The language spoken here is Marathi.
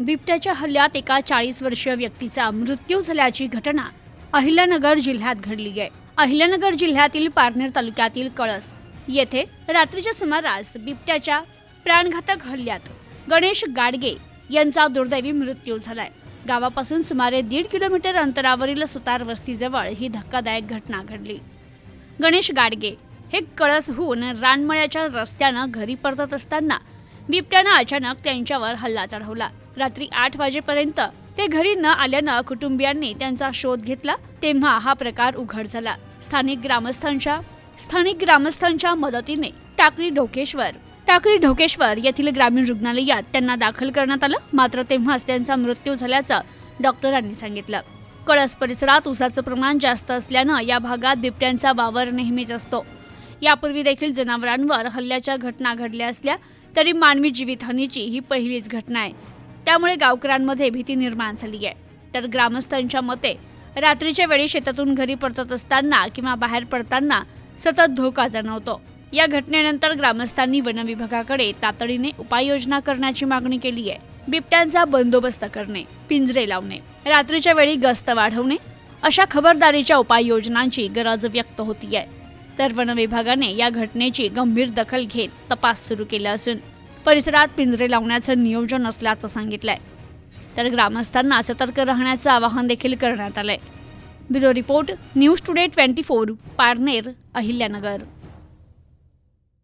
बिबट्याच्या हल्ल्यात एका चाळीस वर्षीय व्यक्तीचा मृत्यू झाल्याची घटना अहिल्यानगर जिल्ह्यात घडली आहे. अहिल्यानगर जिल्ह्यातील पारनेर तालुक्यातील कळस येथे रात्रीच्या सुमारास बिबट्याच्या प्राणघातक हल्ल्यात गणेश गाडगे यांचा दुर्दैवी मृत्यू झालाय. गावापासून सुमारे दीड किलोमीटर अंतरावरील सुतार वस्तीजवळ ही धक्कादायक घटना घडली. गणेश गाडगे हे कळसहून रानमळ्याच्या रस्त्यानं घरी परतत असताना बिबट्यानं अचानक त्यांच्यावर हल्ला चढवला. रात्री आठ वाजेपर्यंत ते घरी न आल्यानं कुटुंबियांनी त्यांचा शोध घेतला तेव्हा हा प्रकार उघड झाला. स्थानिक ग्रामस्थांच्या स्थानिक ग्रामस्थांच्या मदतीने टाकळी ढोकेश्वर टाकळी ढोकेश्वर येथील ग्रामीण रुग्णालयात त्यांना दाखल करण्यात आलं. मात्र तेव्हाच त्यांचा मृत्यू झाल्याचं डॉक्टरांनी सांगितलं. कळस परिसरात उसाचं प्रमाण जास्त असल्यानं या भागात बिबट्यांचा वावर नेहमीच असतो. यापूर्वी देखील जनावरांवर हल्ल्याच्या घटना घडल्या असल्या तरी मानवी जीवितहानीची ही पहिलीच घटना आहे. त्यामुळे गावकऱ्यांमध्ये भीती निर्माण झाली आहे. तर ग्रामस्थांच्या मते रात्रीच्या वेळी शेतातून घरी परतत असताना किंवा बाहेर पडताना सतत धोका जाणवतो. या घटनेनंतर ग्रामस्थांनी वनविभागाकडे तातडीने उपाययोजना करण्याची मागणी केली आहे. बिबट्यांचा बंदोबस्त करणे पिंजरे लावणे रात्रीच्या वेळी गस्त वाढवणे अशा खबरदारीच्या उपाययोजनांची गरज व्यक्त होती आहे तर वन विभागाने या घटनेची गंभीर दखल घेत तपास सुरू केला असून परिसरात पिंजरे लावण्याचं नियोजन असल्याचं सांगितलंय. तर ग्रामस्थांना सतर्क राहण्याचं आवाहन देखील करण्यात आलंय. Bureau report news today twenty four Parner Ahilyanagar.